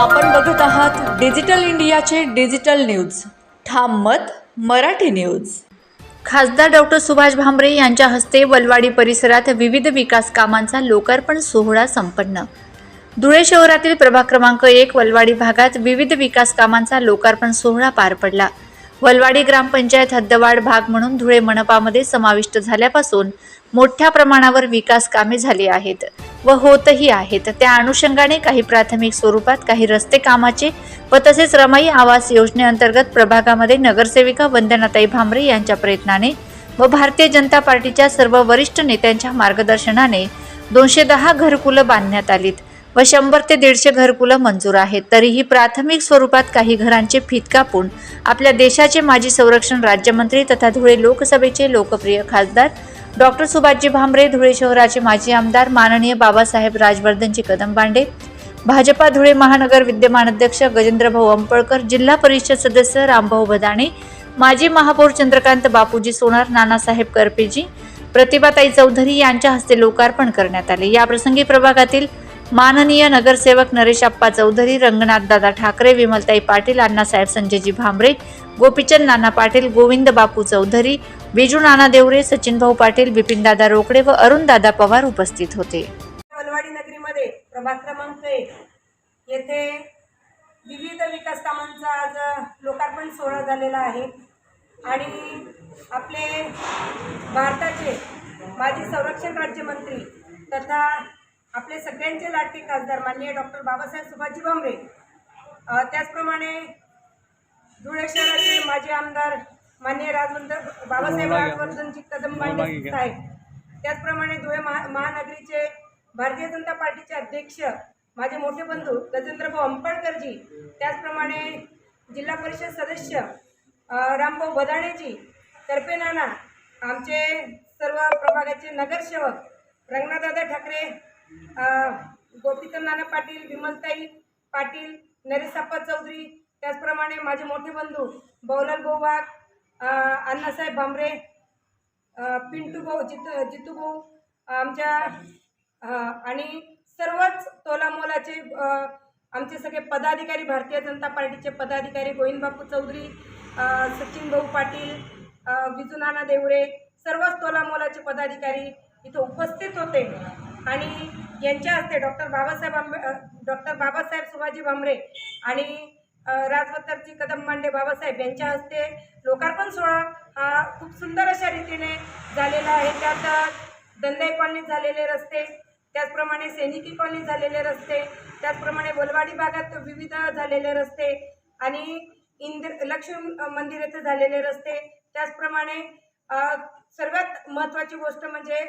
आपण बघत आहात डिजिटल इंडियाचे डिजिटल न्यूज. ठाम मत मराठी न्यूज. खासदार डॉक्टर सुभाष भामरे यांच्या हस्ते वलवाडी परिसरात विविध विकास कामांचा लोकार्पण सोहळा संपन्न. धुळे शहरातील प्रभाग क्रमांक एक वलवाडी भागात विविध विकास कामांचा लोकार्पण सोहळा पार पडला. वलवाडी ग्रामपंचायत हद्दवाढ भाग म्हणून धुळे मनपामध्ये समाविष्ट झाल्यापासून मोठ्या प्रमाणावर विकास कामे झाली आहेत व होतही आहेत. त्या अनुषंगाने काही प्राथमिक स्वरूपात काही रस्ते कामाचे व तसेच रमाई आवास योजनेअंतर्गत प्रभागामध्ये नगरसेविका वंदनाताई भांबरे यांच्या प्रयत्नाने व भारतीय जनता पार्टीच्या सर्व वरिष्ठ नेत्यांच्या मार्गदर्शनाने दोनशे दहा घरकुलं बांधण्यात आलीत. व शंभर ते दीडशे घरकुलं मंजूर आहेत. तरीही प्राथमिक स्वरूपात काही घरांचे फीत कापून आपल्या देशाचे माजी संरक्षण राज्यमंत्री तथा धुळे लोकसभेचे लोकप्रिय खासदार डॉक्टर सुभाषजी भामरे धुळे शहराचे माजी आमदार माननीय बाबासाहेब राजवर्धनजी कदमबांडे भाजपा धुळे महानगर विद्यमान अध्यक्ष गजेंद्रभाऊ अंपळकर जिल्हा परिषद सदस्य रामभाऊ भदाणे माजी महापौर चंद्रकांत बापूजी सोनार नानासाहेब करपेजी प्रतिभाताई चौधरी यांच्या हस्ते लोकार्पण करण्यात आले. याप्रसंगी प्रभागातील माननीय नगरसेवक नरेश आप्पा चौधरी रंगनाथ दादा ठाकरे विमलताई पाटील अण्णासाहेब संजयजी भांबरे गोपीचंद नाना पाटील गोविंद बापू चौधरी बिजू नाना देवरे सचिन भाऊ पाटील बिपिनदादा रोकडे व अरुणदादा पवार उपस्थित होते. वलवाडी नगरीमध्ये प्रभाग क्रमांक एक. येथे विविध विकास कामांचा आज लोकार्पण सोहळा झालेला आहे. आणि आपले भारताचे माजी संरक्षण राज्यमंत्री तथा आपले सगळ्यांचे लाडके खासदार माननीय डॉक्टर बाबासाहेब सुभाषजी भामरे त्याचप्रमाणे धुळे शहराचे माजी आमदार माननीय राजवंत बाबासाहेब राजवर्धनजी कदम बांडे साहेब. त्याचप्रमाणे धुळे महा महानगरीचे भारतीय जनता पार्टीचे अध्यक्ष माझे मोठे बंधू गजेंद्रभाऊ अंपळकरजी त्याचप्रमाणे जिल्हा परिषद सदस्य रामभाऊ बदाणेजी तर्फे नाना आमचे सर्व प्रभागाचे नगरसेवक रंगनाथदादा ठाकरे गोपीचंद नाना पाटील विमलताई पाटील नरेशप्पा चौधरी त्याचप्रमाणे माझे मोठे बंधू बौलाल भाऊ वाघ अण्णासाहेब भांबरे पिंटू भाऊ जितू जितू भाऊ आमच्या आणि सर्वच तोलामोलाचे आमचे सगळे पदाधिकारी भारतीय जनता पार्टीचे पदाधिकारी गोविंद बापू चौधरी सचिन भाऊ पाटील अ, विजू नाना देवरे सर्वच तोलामोलाचे पदाधिकारी इथं उपस्थित होते. आणि यांच्या हस्ते डॉक्टर बाबासाहेब आंबे डॉक्टर बाबासाहेब सुभाजी भामरे आणि राजवत्तरजी कदम मांडे बाबासाहेब यांच्या हस्ते लोकार्पण सोहळा हा खूप सुंदर अशा रीतीने झालेला आहे. त्यात दंदाई कॉलनीत झालेले रस्ते त्याचप्रमाणे सैनिकी कॉलनीत झालेले रस्ते त्याचप्रमाणे बोलवाडी भागात विविध झालेले रस्ते आणि इंद्र लक्ष्मी मंदिर येथे झालेले रस्ते त्याचप्रमाणे सर्वात महत्त्वाची गोष्ट म्हणजे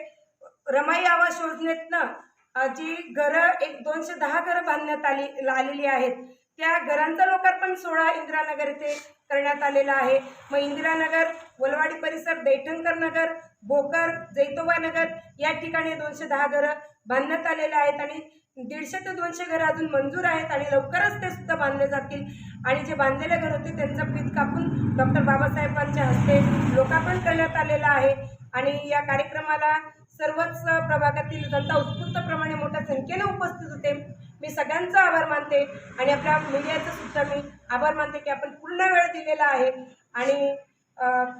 रमाई आवास योजनेतनं जी घरं एक दोनशे दहा घरं बांधण्यात आली आलेली आहेत. त्या घरांचा लोकार्पण सोहळा इंदिरानगर येथे करण्यात आलेला आहे. मग इंदिरानगर वलवाडी परिसर दैठणकर नगर भोकर जैतोबा नगर या ठिकाणी दोनशे दहा घरं बांधण्यात आलेले आहेत आणि दीडशे ते दोनशे घरं अजून मंजूर आहेत आणि लवकरच ते सुद्धा बांधले जातील. आणि जे बांधलेले घर होते त्यांचं पीत कापून डॉक्टर बाबासाहेबांच्या हस्ते लोकार्पण करण्यात आलेलं आहे. आणि या कार्यक्रमाला सर्वच प्रभागातील जनता उत्स्फूर्तप्रमाणे मोठ्या संख्येने उपस्थित होते. मी सगळ्यांचा आभार मानते आणि आपल्या मीडियाचा सुद्धा मी आभार मानते की आपण पूर्ण वेळ दिलेला आहे. आणि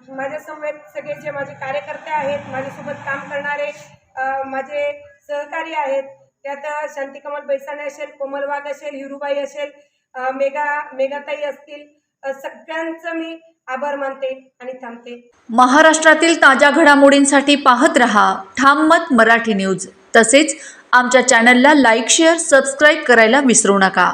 माझ्यासमवेत सगळे जे माझे कार्यकर्ते आहेत माझ्यासोबत काम करणारे माझे सहकारी आहेत त्यात शांतिकमल बैसाणे असेल कोमल वाघ असेल हिरुबाई असेल मेगा मेघा मेघाताई असतील सगळ्यांचं मी आभार मानते आणि थांबते. महाराष्ट्रातील ताज्या घडामोडींसाठी पाहत रहा ठाम मत मराठी न्यूज. तसेच आमच्या चॅनलला लाईक शेअर सबस्क्राईब करायला विसरू नका.